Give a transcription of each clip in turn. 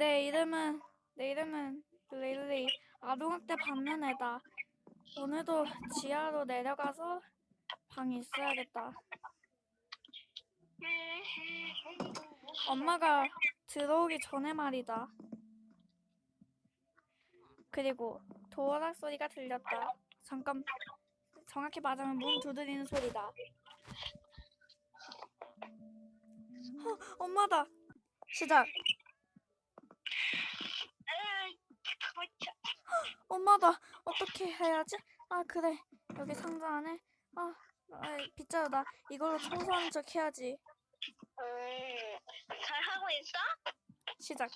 내 이름은 내 이름은 릴리 아동학대 받는 애다. 오늘도 지하로 내려가서 방에 있어야겠다. 엄마가 들어오기 전에 말이다. 그리고 도어락 소리가 들렸다. 잠깐 정확히 말하면 문 두드리는 소리다. 어, 엄마다. 시작. 엄마다. 어떻게 해야지? 아 그래. 여기 상자 안에. 아, 아 빗자루다. 이걸로 청소하는 척 해야지. 음, 잘 하고 있어? 시작.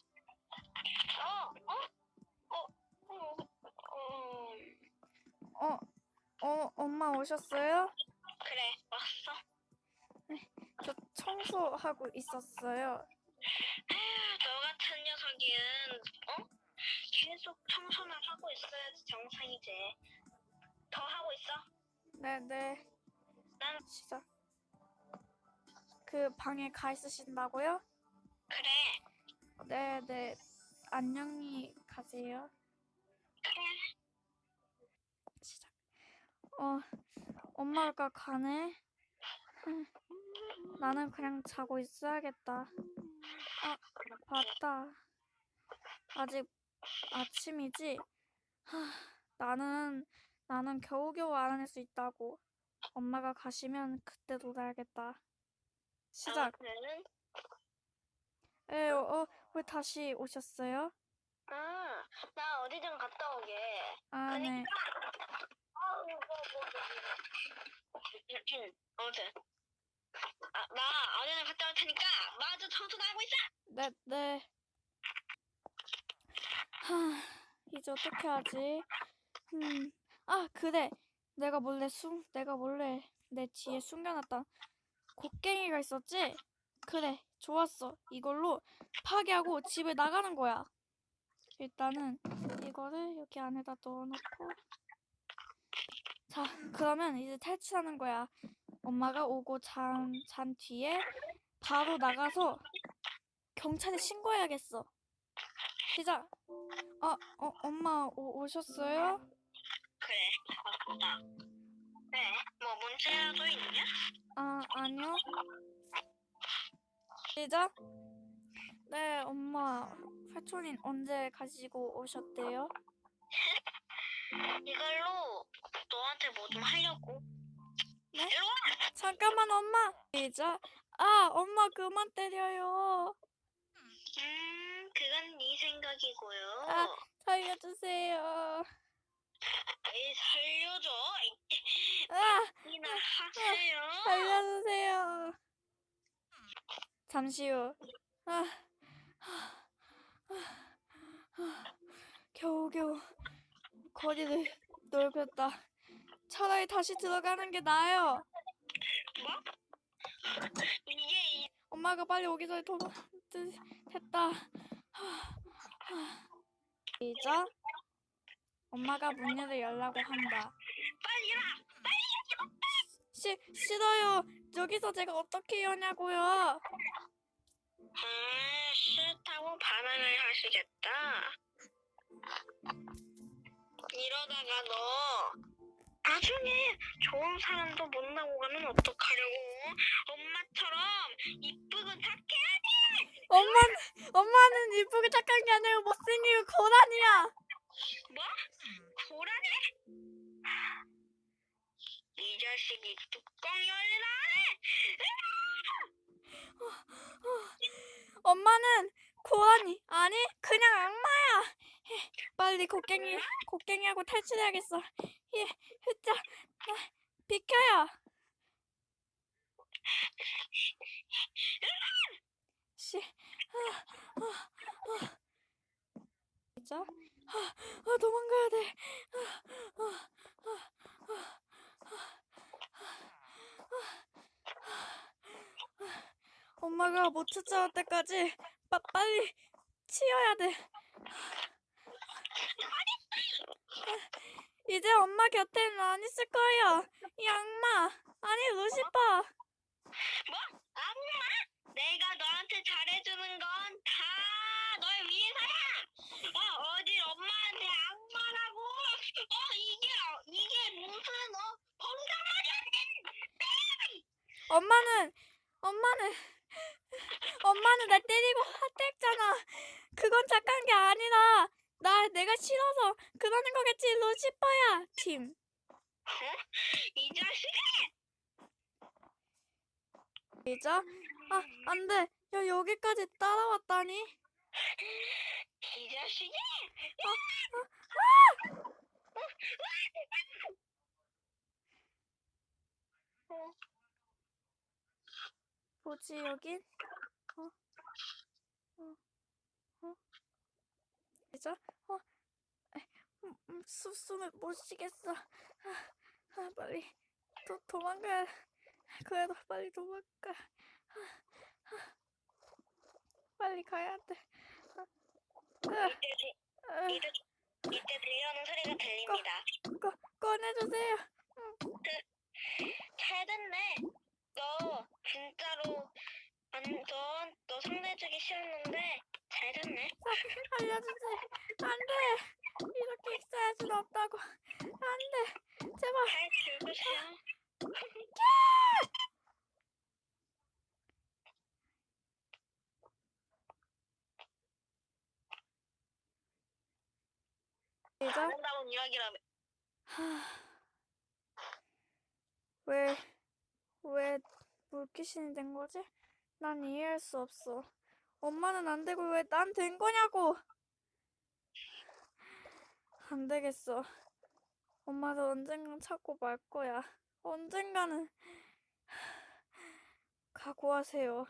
어, 어, 어, 어, 음, 어, 어, 엄마 오셨어요? 그래, 왔어. 저 청소하고 있었어요. 에휴, 너 같은 녀석은, 어? 계속 청소만 하고 있어야지 정상이지. 더 하고 있어. 네, 네. 난 시작. 그 방에 가 있으신다고요? 그래, 네, 네. 안녕히 가세요. 그래. 시작. 어, 엄마가 가네. 흠, 나는 그냥 자고 있어야겠다. 아, 맞다. 아직 아침이지? 하, 나는, 나는 겨우겨우 알아낼 수 있다고. 엄마가 가시면 그때 놀아야겠다. 시작. 아무튼, 에, 어, 어, 왜 다시 오셨어요? 아, 나 어디 좀 갔다 오게. 아, 네. 아우, 뭐, 뭐, 뭐, 뭐. 아무튼, 아, 나 어디는 갔다 올 테니까 마저 청소나 하고 있어. 네, 네. 하, 이제 어떻게 하지? 음, 아, 그래. 내가 몰래 숨, 내가 몰래 내 뒤에 숨겨놨던 곡괭이가 있었지? 그래, 좋았어. 이걸로 파괴하고 집에 나가는 거야. 일단은 이거를 여기 안에다 넣어놓고. 자, 그러면 이제 탈출하는 거야. 엄마가 오고 잔, 잔 뒤에 바로 나가서 경찰에 신고해야겠어. 시작. 아, 어, 엄마 오, 오셨어요? 그래, 맞다. 네, 뭐 문제라도 있냐? 아, 아니요. 시작. 네, 엄마. 사촌인 언제 가지고 오셨대요? 이걸로 너한테 뭐 좀 하려고. 네? 일로 와. 잠깐만, 엄마. 시작. 아, 엄마 그만 때려요. 음, 네 생각이고요. 아. 살려주세요. 에이, 살려줘. 아, 이나 하세요. 살려주세요. 잠시 후. 아, 아, 아, 겨우겨우 거리를 넓혔다. 차라리 다시 들어가는 게 나아요. 이게 이 엄마가 빨리 오기 전에 도망 드- 됐다. 하, 하. 시작. 엄마가 문을 열라고 한다. 빨리 와. 시, 싫어요. 여기서 제가 어떻게 여냐고요. 아, 싫다고 반항을 하시겠다. 이러다가 너 나중에 좋은 사람도 못 나고 가면 어떡하려고? 엄마처럼 이쁘고 착해. 엄마, 엄마는 이쁘게 착한 게 아니라 못생기고 고란이야. 뭐? 고라니? 이 자식이 뚜껑 열리나 엄마는 고라니 아니 그냥 악마야. 빨리 곡괭이 곡괭이하고 탈출해야겠어. 예, 흐자, 아, 비켜요. 씨. 진짜? 아, 아 도망가야 돼. 엄마가 못 찾아올 때까지 빠, 빨리 치워야 돼. 이제 엄마 곁에는 안 있을 거예요. 이 악마. 아니 루시퍼. 뭐? 악마? 내가 너한테 잘해주는 건다 너의 위해서야. 어, 어딜 엄마한테 악마라고. 어, 이게 어, 이게 무슨 어 범죄 엄마는 엄마는 엄마는 나 때리고 화냈잖아. 그건 착한 게 아니라 나 내가 싫어서 그러는 거겠지 루시퍼야 팀. 어? 이 자식아! 이죠? 아 안 돼. 야 여기까지 따라왔다니. 이 자식이! 뭐지 여긴? 어? 어? 어? 어? 에, 음, 음, 수, 숨을 못 쉬겠어. 아, 아, 빨리 도, 도망가야. 그래도 빨리 도망가. 빨리 가야 돼. 이때, 이때 들려오는 소리가 들립니다. 꺼, 꺼내주세요. 잘 됐네. 너 진짜로 안, 너, 너 상대해주기 싫었는데 잘 됐네. 알려주세요. 안 돼. 이렇게 있어야 수 없다고. 안 돼. 제발. 잘 죽으세요. 이제 아름다운 이야기라며. 왜, 왜 물귀신이 된 거지? 난 이해할 수 없어. 엄마는 안 되고 왜 난 된 거냐고! 안 되겠어. 엄마도 언젠간 찾고 말 거야. 언젠가는. 각오하세요.